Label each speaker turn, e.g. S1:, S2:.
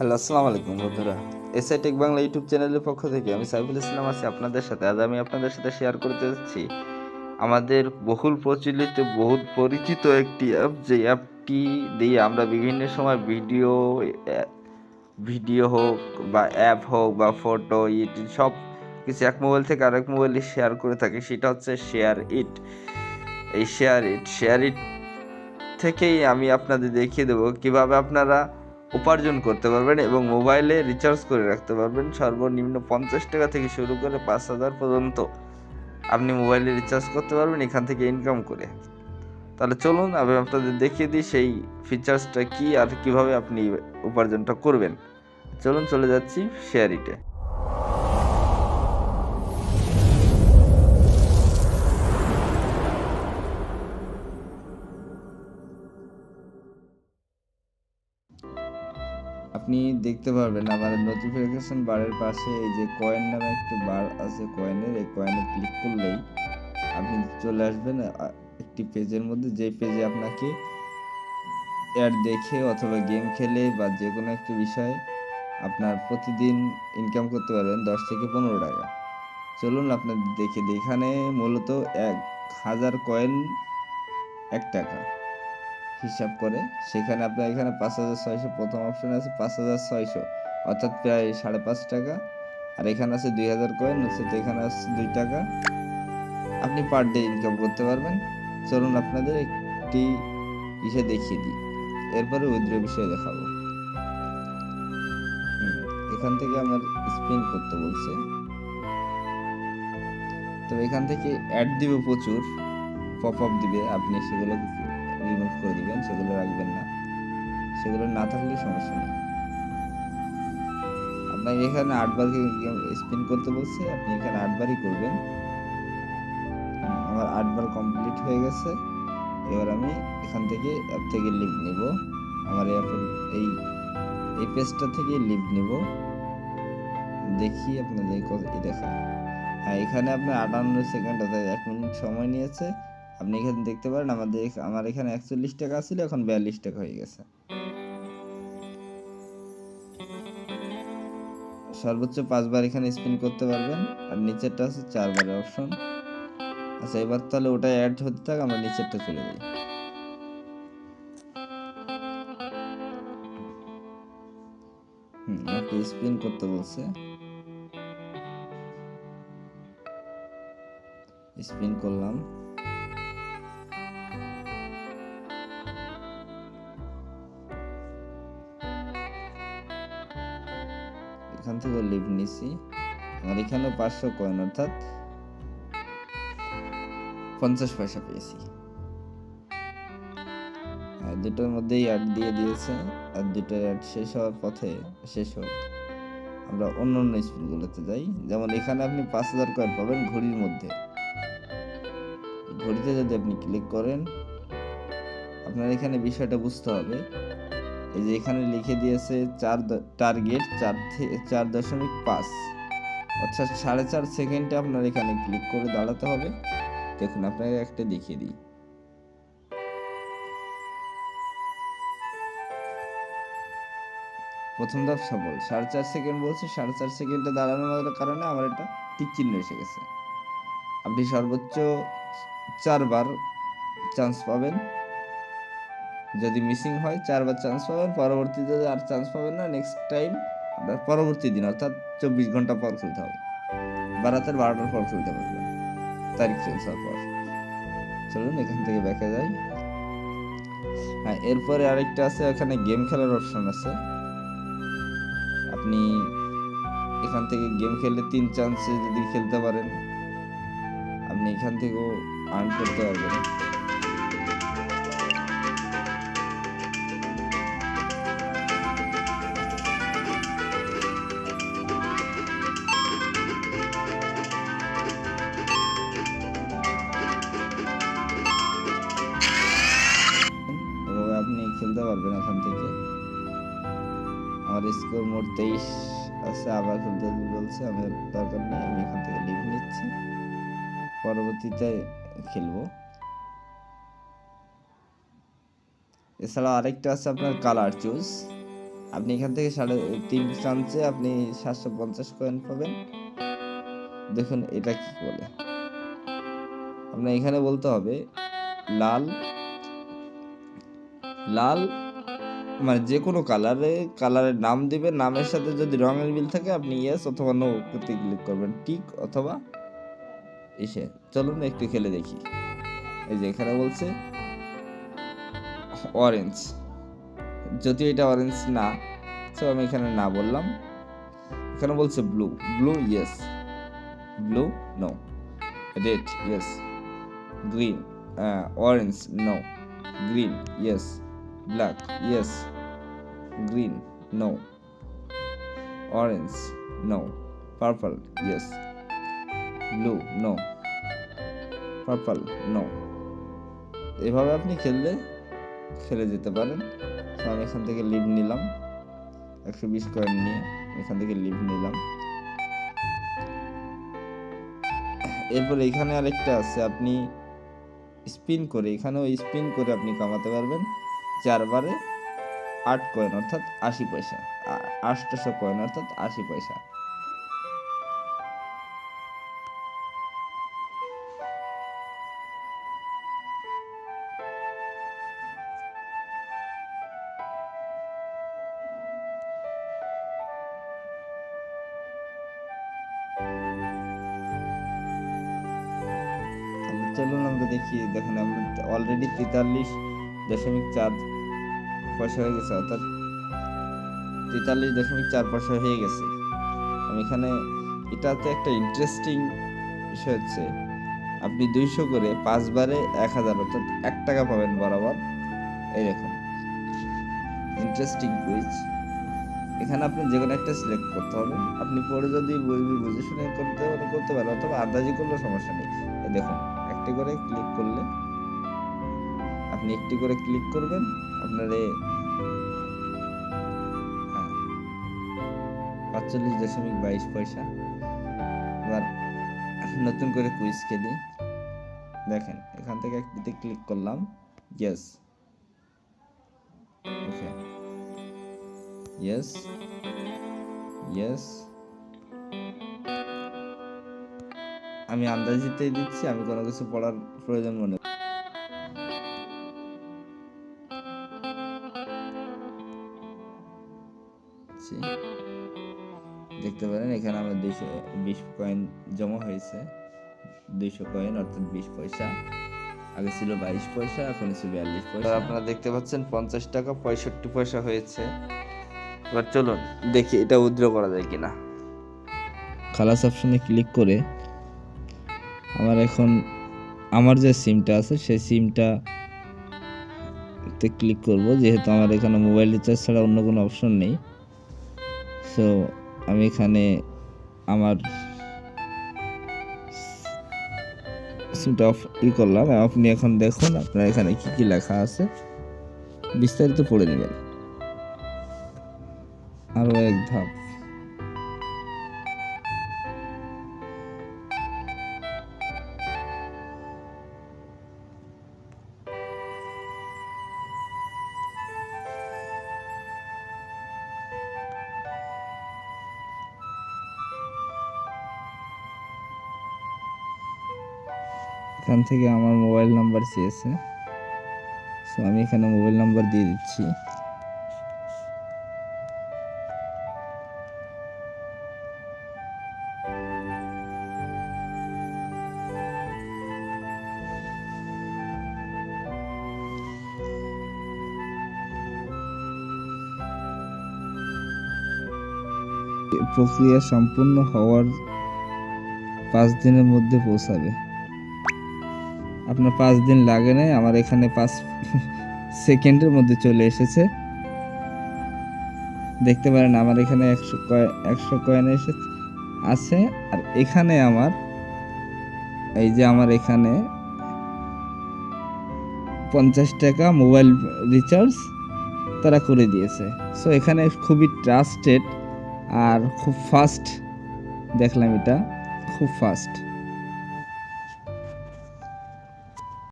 S1: Hello, আসসালামু আলাইকুম বন্ধুরা। এসআই টেক বাংলা ইউটিউব চ্যানেলের পক্ষ থেকে আমি সাইফুল ইসলাম আছি আপনাদের সাথে। আজ আমি আপনাদের সাথে শেয়ার করতে যাচ্ছি আমাদের বহুল প্রচলিত, বহুল পরিচিত একটি অ্যাপ যে অ্যাপটি দিয়ে আমরা বিভিন্ন সময় ভিডিও ভিডিও হোক বা অ্যাপ হোক বা ফটো ইট সব কিছু এক মোবাইল থেকে আরেক মোবাইলে শেয়ার করে থাকি। সেটা হচ্ছে শেয়ার ইট এই শেয়ার ইট শেয়ার ইট থেকেই আমি আপনাদের দেখিয়ে দেবো। কীভাবে আপনারা উপার্জন করতে পারবেন এবং মোবাইলে রিচার্জ করে রাখতে পারবেন। সর্বনিম্ন পঞ্চাশ টাকা থেকে শুরু করে পাঁচ হাজার পর্যন্ত আপনি মোবাইলে রিচার্জ করতে পারবেন, এখান থেকে ইনকাম করে। তাহলে চলুন, আমি আপনাদের দেখিয়ে দিই সেই ফিচার্সটা কি আর কীভাবে আপনি উপার্জনটা করবেন। চলুন, চলে যাচ্ছি শেয়ার আপনি দেখতে পারবেন আমার নোটিফিকেশন বারের পাশে এই যে কয়েন নামে একটি বার আছে কয়েনের এই কয়েনে ক্লিক করলেই আপনি চলে আসবেন একটি পেজের মধ্যে। যে পেজে আপনাকে অ্যাড দেখে অথবা গেম খেলে বা যে কোনো একটি বিষয়ে আপনার প্রতিদিন ইনকাম করতে পারবেন দশ থেকে পনেরো টাকা। চলুন আপনাদের দেখে এখানে মূলত এক হাজার কয়েন এক টাকা। হিসাব করে, সেখানে আপনার এখানে পাঁচ হাজার ছয়শো, প্রথম অপশন আছে পাঁচ হাজার ছয়শো, অর্থাৎ প্রায় সাড়ে পাঁচ টাকা। আর এখানে আছে দুই হাজার কয়েন হচ্ছে এখানে আছে দুই টাকা। আপনি পার ডে ইনকাম করতে পারবেন। চলুন আপনাদের একটি ইসে দেখিয়ে দিই। এরপরে উইথড্র বিষয়ে দেখাবো। এখান থেকে আমার স্পিন করতে বলছে। তো এখান থেকে অ্যাড দিবে প্রচুর পপ আপ দিবে আপনি সেগুলো রিমুভ করে দিবেন, সেগুলো রাখবেন না। সেগুলো না থাকলে সমস্যা নেই। আপনাকে এখানে আটবার স্পিন করতে বলছে? আপনি এখানে আটবারই করবেন। আমার আটবার কমপ্লিট হয়ে গেছে। এবার আমি এখান থেকে অ্যাপ থেকে লিভ নেব। আমার অ্যাপের এই এই পেজটা থেকে লিভ নেব। দেখি আপনাদের দেখা হ্যাঁ এখানে আপনার আটান্ন সেকেন্ড অর্থাৎ এক মিনিট সময় নিয়েছে। আপনি এখানে দেখতে পারেন আমাদের আমার এখানে একচল্লিশ টাকা ছিল, এখন বিয়াল্লিশ টাকা হয়ে গেছে। সর্বোচ্চ পাঁচবার এখানে স্পিন করতে পারবেন, আর নিচেরটা আছে চারবারের অপশন আচ্ছা এবার তাহলে ওটা অ্যাড হতে থাক, আমরা নিচেরটা চলে যাই। স্পিন করতে বলছে। স্পিন করলাম। থেকে লিভ নিছি। আমার এখানে পাঁচশো কয়েন অর্থাৎ পঞ্চাশ পয়সা পেয়েছি। আর দুটোর মধ্যেই অ্যাড দিয়ে দিয়েছে, আর দুটো অ্যাড শেষ হওয়ার পথে, শেষ হোক। আমরা অন্য অন্য স্পিনগুলোতে যাই। যেমন এখানে আপনি পাঁচ হাজার কয়েন পাবেন ঘড়ির মধ্যে। ঘড়িতে যদি আপনি ক্লিক করেন, আপনার এখানে বিষয়টা বুঝতে হবে। এই যে এখানে লিখে দিয়েছে চার টার্গেট চার চার দশমিক পাঁচ। অর্থাৎ সাড়ে চার সেকেন্ডে আপনার এখানে ক্লিক করে দাঁড়াতে হবে। দেখুন, আপনাকে একটা দেখিয়ে দিই। প্রথম ধাপ সফল। সাড়ে চার সেকেন্ড বলছে, সাড়ে চার সেকেন্ডে দাঁড়ানোর কারণে আমার এটা টিক চিহ্ন এসে গেছে। আপনি সর্বোচ্চ চারবার চান্স পাবেন। যদি মিসিং হয়, চারবার চান্স পাবেন, পরবর্তীতে আর চান্স পাবেন না নেক্সট টাইম আপনার পরবর্তী দিন, অর্থাৎ চব্বিশ ঘণ্টা পর খুলতে হবে। বা রাতের বারোটার পর খুলতে পারবেন। তারিখ চেঞ্জ হওয়ার পর। চলুন, এখান থেকে ব্যাকে যাই। হ্যাঁ এরপরে আরেকটা আছে এখানে গেম খেলার অপশন আছে। আপনি এখান থেকে গেম খেললে তিন চান্সে যদি খেলতে পারেন, আপনি এখান থেকেও আর্ন করতে পারবেন। পারবেন এখান থেকে। আমার স্কোর মোট তেইশ আছে, আবার খেলতে বলছে আমি দরকার নেই, আমি এখান থেকে লিভ নিচ্ছি। পরবর্তীতে খেলব। এছাড়া আরেকটা আছে আপনার কালার চুজ আপনি এখান থেকে সাড়ে তিন চান্সে আপনি সাতশো পঞ্চাশ কয়েন পাবেন। দেখুন এটা কি বলে। আপনার এখানে বলতে হবে, লাল লাল মানে যে কোনো কালারে কালারের নাম দিবেন, নামের সাথে যদি রঙের মিল থাকে, আপনি ইয়েস অথবা নো করতে ক্লিক করবেন। টিক অথবা এসে, চলুন একটু খেলে দেখি। এই যে এখানে বলছে অরেঞ্জ যদিও এটা অরেঞ্জ না তো আমি এখানে না বললাম। এখানে বলছে blue blue yes blue no red yes green orange no green yes black yes green no orange no purple yes blue no purple no এভাবে আপনি খেললে খেলে যেতে পারেন। আমি এখান থেকে লিভ নিলাম। একশো বিশ কয়েন নিয়ে এখান থেকে লিভ নিলাম। এরপর এখানে আরেকটা আছে, আপনি স্পিন করে, এখানেও স্পিন করে আপনি কামাতে পারবেন। চারবারে আট কয়েন অর্থাৎ আশি পয়সা। আটশোশো কয়েন অর্থাৎ আশি পয়সা। চলুন আমরা দেখি, দেখেন আমরা অলরেডি তেতাল্লিশ দশমিক চার পয়সা হয়ে গেছে, অর্থাৎ তেতাল্লিশ দশমিক চার পয়সা হয়ে গেছে। আমি এখানে এটাতে একটা ইন্টারেস্টিং বিষয় হচ্ছে, আপনি দুইশো করে পাঁচবারে এক হাজার, অর্থাৎ এক টাকা পাবেন বরাবর। এই দেখুন ইন্টারেস্টিং কুইজ এখানে আপনি যে কোনো একটা সিলেক্ট করতে হবে। আপনি পরে যদি বুঝবি বুঝে শুনে করতে করতে পারেন, অথবা আন্দাজি করলেও সমস্যা নেই। দেখুন, একটি করে ক্লিক করলে আপনি একটি করে ক্লিক করবেন আপনার হ্যাঁ, পাঁচচল্লিশ দশমিক বাইশ পয়সা। এবার নতুন করে কুইজ খেলি। দেখেন এখান থেকে একটিতে ক্লিক করলাম ইয়েস ওকে ইয়েস ইয়েস আমি আন্দাজিতেই দিচ্ছি আমি কোনো কিছু পড়ার প্রয়োজন মনে করছি। দেখতে পারেন এখানে আমার দুইশো বিশ কয়েন জমা হয়েছে। দুইশো কয়েন অর্থাৎ বিশ পয়সা। আগে ছিল বাইশ পয়সা এখন হচ্ছে বিয়াল্লিশ পয়সা। আপনারা দেখতে পাচ্ছেন পঞ্চাশ টাকা পঁয়ষট্টি পয়সা হয়েছে। এবার চলুন দেখি এটা উইথড্র করা যায় কিনা। খালাস অপশনে ক্লিক করে আমার এখন আমার যে সিমটা আছে সেই সিমটা তে ক্লিক করব। যেহেতু আমার এখানে মোবাইল রিচার্জ ছাড়া অন্য কোনো অপশন নেই। সো আমি এখানে আমার সিমটা অফ ই করলাম। আপনি এখন দেখুন, আপনার এখানে কি কি লেখা আছে। বিস্তারিত পড়ে নেবেন। আরও এক ধাপ। এখান থেকে আমার মোবাইল নাম্বার চেয়েছে। সো আমি এখানে মোবাইল নাম্বার দিয়ে দিচ্ছি। প্রক্রিয়া সম্পূর্ণ হওয়ার পাঁচ দিনের মধ্যে পৌঁছাবে। আপনার পাঁচ দিন লাগে নাই, আমার এখানে পাঁচ সেকেন্ডের মধ্যে চলে এসেছে। দেখতে পারেন আমার এখানে একশো একশো কয়েন এসে আছে, আর এখানে আমার, এই যে আমার এখানে পঞ্চাশ টাকা মোবাইল রিচার্জ তারা করে দিয়েছে। সো এখানে খুবই ট্রাস্টেড আর খুব ফাস্ট দেখলাম এটা, খুব ফাস্ট